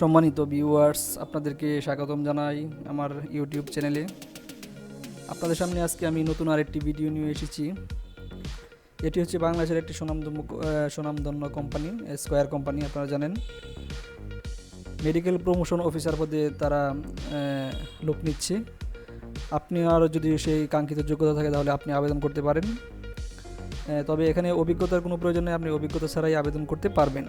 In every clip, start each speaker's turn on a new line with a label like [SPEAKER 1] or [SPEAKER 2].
[SPEAKER 1] সম্মানিত ভিউয়ার্স আপনাদেরকে স্বাগতম জানাই আমার ইউটিউব চ্যানেলে আপনাদের সামনে আজকে আমি নতুন আরেকটি ভিডিও নিয়ে এসেছি। এটি হচ্ছে বাংলাদেশের একটি সুনামধন্য সুনামধন্য কোম্পানি স্কোয়ার কোম্পানি আপনারা জানেন। মেডিকেল প্রমোশন অফিসার পদে তারা লোক নিচ্ছে। আপনি আরও যদি সেই কাঙ্ক্ষিত যোগ্যতা থাকে, তাহলে আপনি আবেদন করতে পারেন। তবে এখানে অভিজ্ঞতার কোনো প্রয়োজন নেই, আপনি অভিজ্ঞতা ছাড়াই আবেদন করতে পারবেন।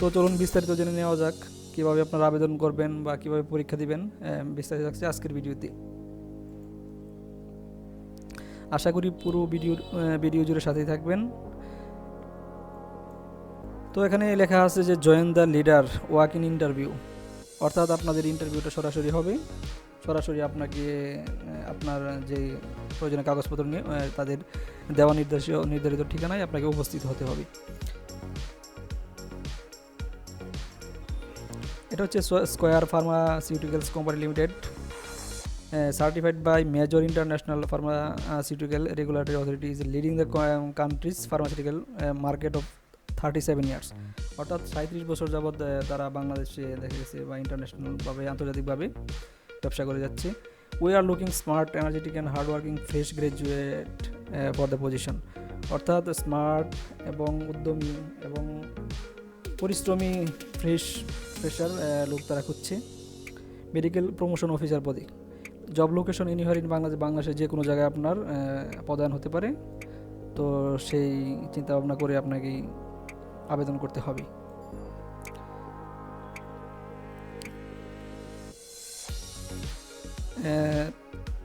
[SPEAKER 1] তো চলুন বিস্তারিত জেনে নেওয়া যাক কীভাবে আপনারা আবেদন করবেন বা কীভাবে পরীক্ষা দিবেন বিস্তারিত থাকছে আজকের ভিডিওতে। আশা করি পুরো ভিডিও ভিডিও জুড়ে সাথেই থাকবেন। তো এখানে লেখা আছে যে join the leader walk in interview অর্থাৎ আপনাদের ইন্টারভিউটা সরাসরি হবে। সরাসরি আপনাকে আপনার যে প্রয়োজনীয় কাগজপত্র নিয়ে তাদের দেওয়া নির্দেশ নির্ধারিত ঠিকানায় আপনাকে উপস্থিত হতে হবে। এটা হচ্ছে Square pharmaceuticals company limited certified by major international pharmaceutical regulatory authority is leading the country's pharmaceutical market of thirty seven years অর্থাৎ সাঁত্রিশ বছর যাবৎ তারা বাংলাদেশে দেখা গেছে বা ইন্টারন্যাশনালভাবে আন্তর্জাতিকভাবে ব্যবসা করে যাচ্ছে। We are looking smart energetic and hard working fresh graduate for the position অর্থাৎ স্মার্ট এবং উদ্যমী এবং পরিশ্রমী ফ্রেশ ফ্রেশার লোক তারা খুঁজছে। মেডিকেল প্রমোশন অফিসার পদে। Job location anywhere in Bangladesh, বাংলাদেশের যে কোনো জায়গায় আপনার পদায়ন হতে পারে। তো সেই চিন্তা ভাবনা করে আপনাকে আবেদন করতে হবে।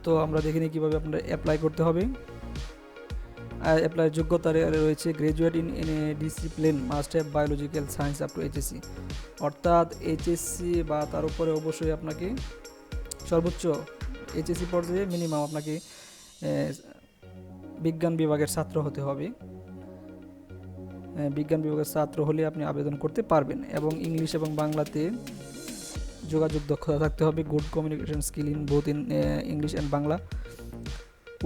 [SPEAKER 1] তো আমরা দেখে নিই কীভাবে আপনার অ্যাপ্লাই করতে হবে। অ্যাপ্লাই যোগ্যতা রয়েছে graduate in discipline must have biological science up to HSC অর্থাৎ এইচএসসি বা তার উপরে অবশ্যই আপনাকে সর্বোচ্চ এইচএসসি পর্যায়ে মিনিমাম আপনাকে বিজ্ঞান বিভাগের ছাত্র হতে হবে। বিজ্ঞান বিভাগের ছাত্র হলে আপনি আবেদন করতে পারবেন এবং ইংলিশ এবং বাংলাতে যোগাযোগ দক্ষতা থাকতে হবে। Good communication skill in both in English and Bangla.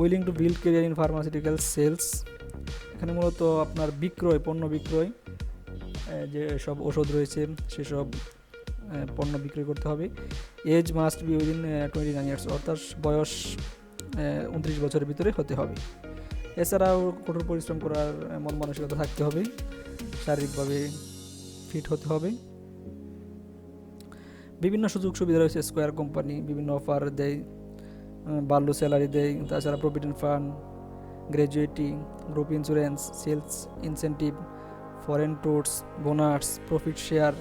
[SPEAKER 1] Willing to build career in pharmaceutical sales এখানে মূলত আপনার বিক্রয়, পণ্য বিক্রয় যে সব ওষুধ রয়েছে, সেসব পণ্য বিক্রয় করতে হবে। Age must be within twenty nine years অর্থাৎ বয়স উনত্রিশ বছরের ভিতরে হতে হবে। এছাড়াও কঠোর পরিশ্রম করার মন মানসিকতা থাকতে হবে, শারীরিকভাবে ফিট হতে হবে। বিভিন্ন সুযোগ সুবিধা রয়েছে স্কোয়ার কোম্পানি বিভিন্ন অফার দেয়। বাল্য স্যালারি দেয়, তাছাড়া provident fund gratuity group insurance sales incentive foreign tours bonus profit share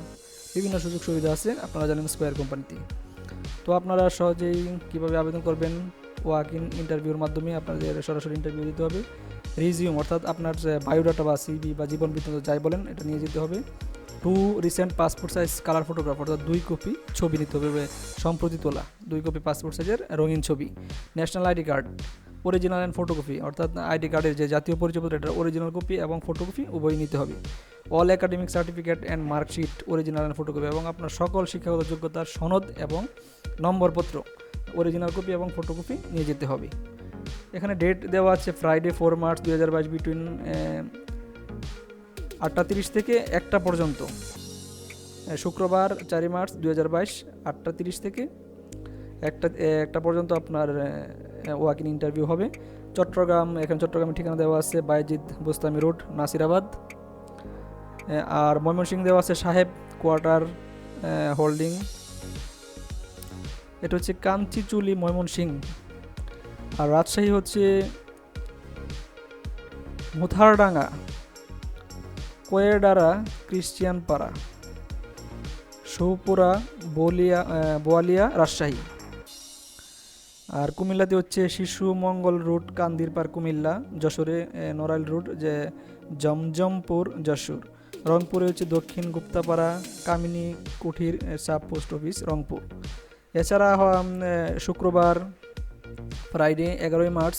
[SPEAKER 1] বিভিন্ন সুযোগ সুবিধা আছে, আপনারা জানেন স্কোয়ার কোম্পানিতে তো আপনারা সহজেই কীভাবে আবেদন করবেন ওয়াক ইন ইন্টারভিউর মাধ্যমে আপনাদের সরাসরি ইন্টারভিউ দিতে হবে। রিজিউম অর্থাৎ আপনার বায়োডাটা বা সিবি বা জীবন বৃত্তান্ত যাই বলেন, এটা নিয়ে যেতে হবে। Two recent passport size colour photograph অর্থাৎ দুই কপি ছবি নিতে হবে সম্প্রতি তোলা। দুই কপি পাসপোর্ট সাইজের রঙিন ছবি। National ID card original and photocopy অর্থাৎ আইডি কার্ডের যে জাতীয় পরিচয়পত্র এটার অরিজিনাল কপি এবং ফটোকপি উভয়ই নিতে হবে। All academic certificate and marksheet original and photocopy এবং আপনার সকল শিক্ষাগত যোগ্যতার সনদ এবং নম্বরপত্র অরিজিনাল কপি এবং ফটোকপি নিয়ে যেতে হবে। এখানে ডেট দেওয়া আছে ফ্রাইডে ফোর মার্চ দু হাজার বাইশ বিটুইন আটটা তিরিশ থেকে একটা পর্যন্ত। শুক্রবার চারই মার্চ দুই হাজার বাইশ আটটা তিরিশ থেকে একটা একটা পর্যন্ত আপনার ওয়াক ইন ইন্টারভিউ হবে। চট্টগ্রাম, এখানে চট্টগ্রামের ঠিকানা দেওয়া আছে বাইজিদ বোস্তামি রোড, নাসিরাবাদ। আর ময়মনসিংহ দেওয়া আছে সাহেব কোয়ার্টার হোল্ডিং। এটা হচ্ছে কাঞ্চিচুলি, ময়মনসিংহ। আর রাজশাহী হচ্ছে মুথারডাঙ্গা। কোয়েডারা ক্রিশ্চিয়ান পাড়া শৌপুরা বলিয়া বোয়ালিয়া রাজশাহী। আর কুমিল্লাতে হচ্ছে শিশু মঙ্গল রুট কান্দিরপাড় কুমিল্লা যশোরে আহ, নড়াইল রুট যে জমজমপুর যশোর। রংপুরে হচ্ছে দক্ষিণ Guptapara Kamini Kuthir sub post office Rangpur. এছাড়া শুক্রবার ফ্রাইডে এগারোই মার্চ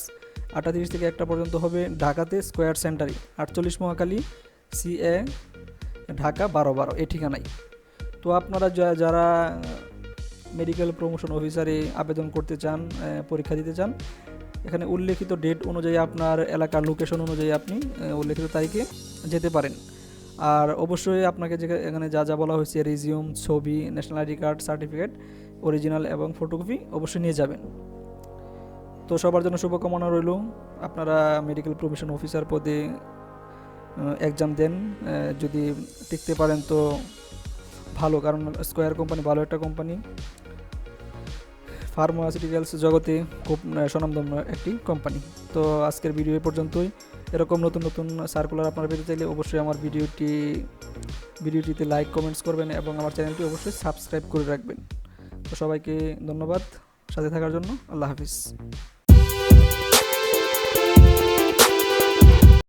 [SPEAKER 1] আটটা তিরিশ থেকে একটা পর্যন্ত হবে ঢাকাতে স্কোয়ার সেন্টারে। আটচল্লিশ মহাখালী সি এ ঢাকা বারো বারো এই ঠিকানায়। তো আপনারা যারা মেডিকেল প্রমোশন অফিসারে আবেদন করতে চান পরীক্ষা দিতে চান, এখানে উল্লেখিত ডেট অনুযায়ী আপনার এলাকার লোকেশন অনুযায়ী আপনি উল্লেখিত তারিখে যেতে পারেন। আর অবশ্যই আপনাকে যে এখানে যা যা বলা হয়েছে রিজিউম ছবি national ID card certificate original এবং ফটোকপি অবশ্যই নিয়ে যাবেন। তো সবার জন্য শুভকামনা রইল। আপনারা মেডিকেল প্রভিশন অফিসার পদে এক্সাম দেন। যদি টিকতে পারেন তো ভালো, কারণ স্কোয়ার কোম্পানি ভালো একটা কোম্পানি ফার্মাসিউটিক্যালস জগতে খুব স্বনামধন্য একটি কোম্পানি তো আজকের ভিডিও এ পর্যন্তই। এরকম নতুন নতুন সার্কুলার আপনারা পেতে চাইলে অবশ্যই আমার ভিডিওটি ভিডিওটিতে লাইক কমেন্টস করবেন এবং আমার চ্যানেলটি অবশ্যই সাবস্ক্রাইব করে রাখবেন। তো সবাইকে ধন্যবাদ। সাথে থাকার জন্য আল্লাহ হাফিজ।